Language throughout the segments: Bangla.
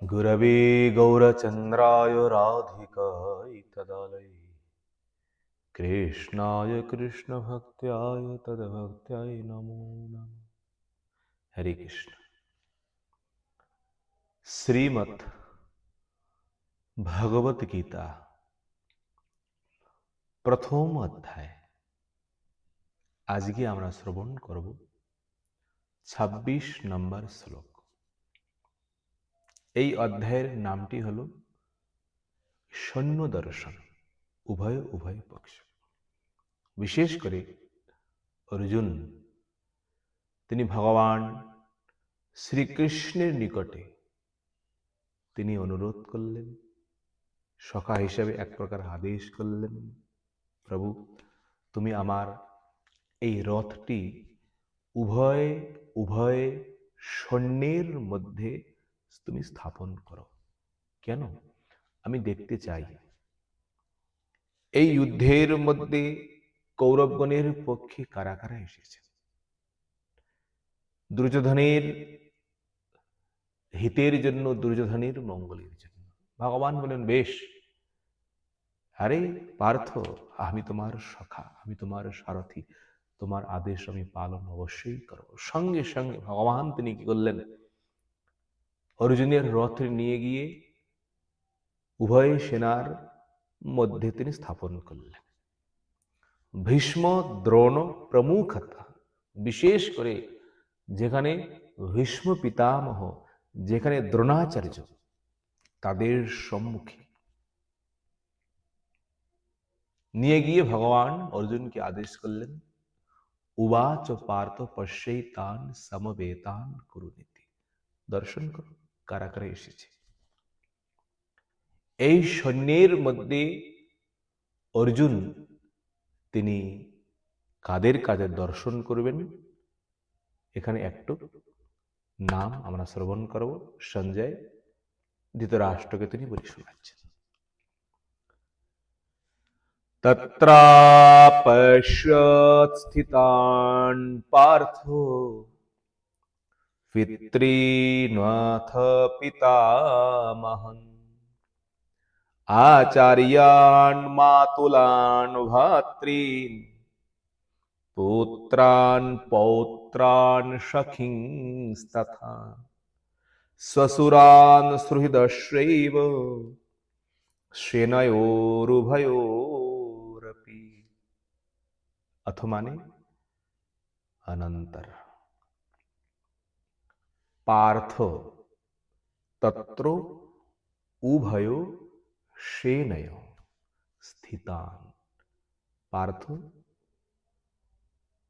गुरवे गौरचन्द्राय राधिकाय तदालये कृष्णाय कृष्णभक्त्याय तद्भक्त्याय नमो नमः হরে কৃষ্ণ শ্রীমৎ ভগবত গীতা প্রথম অধ্যায় আজকে আমরা শ্রবণ করব ২৬ নম্বর শ্লোক এই অধ্যায়ের নামটি হল সৈন্য দর্শন উভয় উভয় পক্ষ। বিশেষ করে অর্জুন, তিনি ভগবান শ্রীকৃষ্ণের নিকটে তিনি অনুরোধ করলেন, সখা হিসাবে এক প্রকার আদেশ করলেন, প্রভু, তুমি আমার এই রথটি উভয় উভয় সৈন্যের মধ্যে তুমি স্থাপন করো। কেন? আমি দেখতে চাই। এই যুদ্ধের মধ্যে কৌরবগণের পক্ষে কারা কারা এসেছে দুর্যোধনের হিতের জন্য, দুর্যোধনের মঙ্গলের জন্য। ভগবান বলেন, বেশ। আরে, পার্থ, আমি তোমার সখা, আমি তোমার সারথি। তোমার আদেশ আমি পালন অবশ্যই করব। সঙ্গে সঙ্গে ভগবান তিনি কি করলেন? অর্জুনের রথ নিয়ে গিয়ে উভয় সেনার মধ্যে তিনি স্থাপন করলেন। ভীষ্ম দ্রোণ প্রমুখতা, বিশেষ করে যেখানে ভীষ্ম পিতামহ, যেখানে দ্রোণাচার্য তাদের সম্মুখে নিয়ে গিয়ে ভগবান অর্জুনকে আদেশ করলেন, উবাচ পার্থ পশ্যই তান সমবেতান কুরুনীতি। দর্শন করো। কারা কারা এসেছে। এই সৈন্যের মধ্যে অর্জুন, তিনি কাদের কাদের দর্শন করবেন? এখানে একটু নাম আমরা শ্রবণ করব, সঞ্জয়, ধৃতরাষ্ট্রকে তিনি বলে শোনাচ্ছেন। তত্রাপশ্যৎ স্থিতান পার্থ। पितॄन्वथ पितामहन् आचार्यान् मातुलान् भातॄन् पुत्रान् पौत्रान् सखिंस्तथा। स्वसुरान् सुहृदश्रैव श्रेणयोरुभयोरपि अथ माने अनंतर পার্থ তত্র উভয় সেনয় স্থিতান পার্থ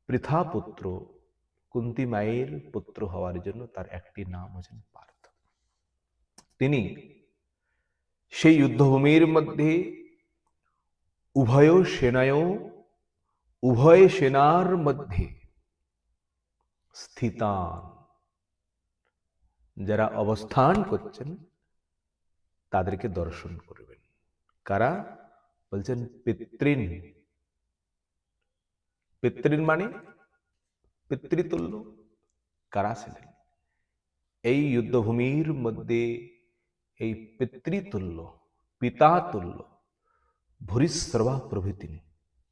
পৃথা পুত্র কুন্তি পুত্র হওয়ার জন্য তার একটি নাম হচ্ছেন পার্থ তিনি সেই যুদ্ধভূমির মধ্যে উভয় সেনায় উভয় সেনার মধ্যে স্থিতান যারা অবস্থান করছেন, তাদেরকে দর্শন করবেন। কারা? বলছেন পিতৃন। পিতৃন মানে? পিতৃতুল্য। কারা ছিলেন? এই যুদ্ধভূমির মধ্যে এই পিতৃতুল্য, পিতাতুল্য, ভূরিশ্রবা প্রভৃতি,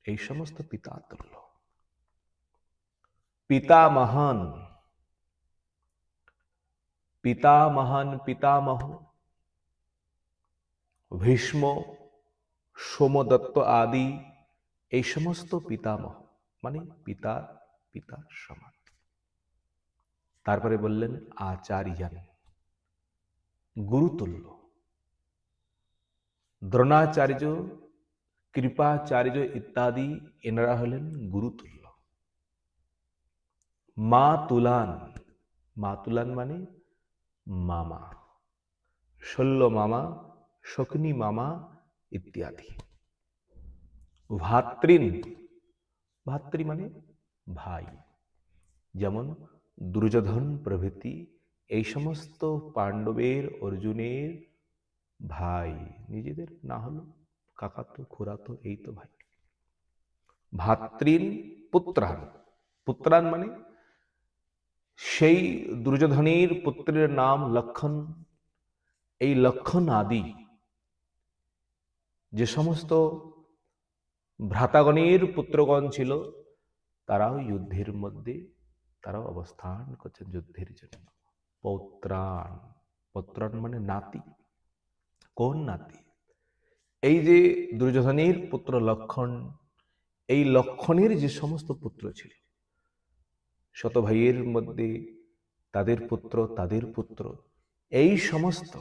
এই সমস্ত পিতাতুল্য। পিতামহান পিতামহান পিতামহ, ভীষ্ম, সোমদত্ত আদি, এই সমস্ত পিতামহ মানে পিতা পিতা সমান। তারপরে বললেন আচার্যান, গুরুতুল্য। দ্রোণাচার্য, কৃপাচার্য ইত্যাদি এনারা হলেন গুরুতুল্য। মা তুলান মা তুলান মানে মামা, শল্য মামা, শকুনি মামা ইত্যাদি। ভাতৃন ভাতৃ মানে ভাই। যেমন দুর্যোধন প্রভৃতি, এই সমস্ত পাণ্ডবের, অর্জুনের ভাই। নিজেদের না হলো কাকাতো খুড়াতো এই তো ভাই। ভাতৃন পুত্রান পুত্রান মানে সেই দুর্যোধনের পুত্রের নাম লক্ষণ। এই লক্ষণ আদি যে সমস্ত ভ্রাতাগণের পুত্রগণ ছিল, তারাও যুদ্ধের মধ্যে, তারাও অবস্থান করছেন যুদ্ধের জন্য। পৌত্রাণ। পৌত্রাণ মানে নাতি। কোন নাতি? এই যে দুর্যোধনের পুত্র লক্ষণ, এই লক্ষণের যে সমস্ত পুত্র ছিল শত ভাইয়ের মধ্যে তাদের পুত্র তাদের পুত্র। এই সমস্ত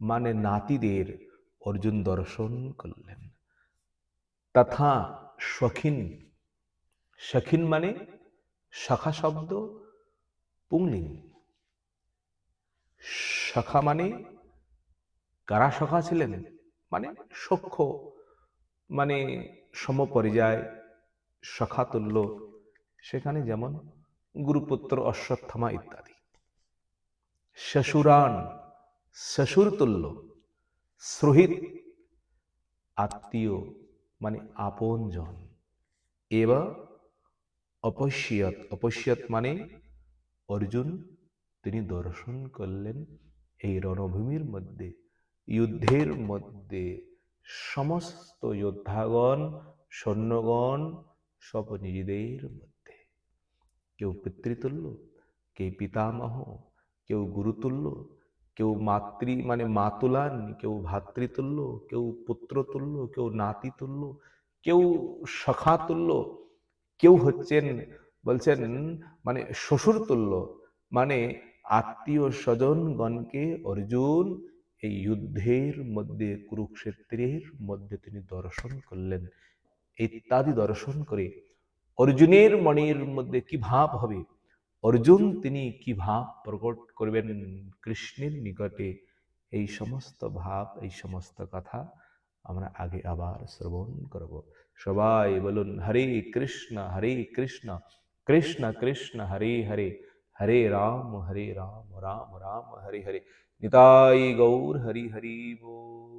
মানে নাতিদের অর্জুন দর্শন করলেন। তথা সখিন সখিন মানে শাখা শব্দ পুংলিং। শাখা মানে কারা শাখা ছিলেন? মানে সখ্য মানে সমপরিযায় সখাতুল্য সেখানে যেমন গুরুপুত্র অশ্বত্থমা ইত্যাদি। শ্বশুরান শ্বশুর তুল্য শ্রোহিত আত্মীয় মানে আপনজন। এবা অপশ্যত অপশ্যত মানে অর্জুন তিনি দর্শন করলেন এই রণভূমির মধ্যে যুদ্ধের মধ্যে। সমস্ত যোদ্ধাগণ সৈন্যগণ সব নিজেদের মধ্যে। কেউ পিতৃতুল্য কেউ পিতামহ, কেউ গুরুতুল্য কেউ মাতৃ মানে মাতুলান কেউ ভাতৃতুল্য কেউ পুত্রতুল্য কেউ নাতিতুল্য কেউ সখাতুল্য কেউ হচ্ছেন বলছেন মানে শ্বশুর তুল্য মানে আত্মীয় স্বজনগণকে অর্জুন এই যুদ্ধের মধ্যে, কুরুক্ষেত্রের মধ্যে তিনি দর্শন করলেন। ইত্যাদি দর্শন করে অর্জুনের মনের মধ্যে কি ভাব হবে অর্জুন তিনি কি ভাব প্রকট করবেন কৃষ্ণের নিকটে এই সমস্ত ভাব এই সমস্ত কথা আমরা আগে আবার শ্রবণ করব সবাই বলুন হরে কৃষ্ণ হরে কৃষ্ণ কৃষ্ণ কৃষ্ণ হরে হরে হরে রাম হরে রাম রাম রাম হরে হরে নিতাই গৌর হরি হরি বল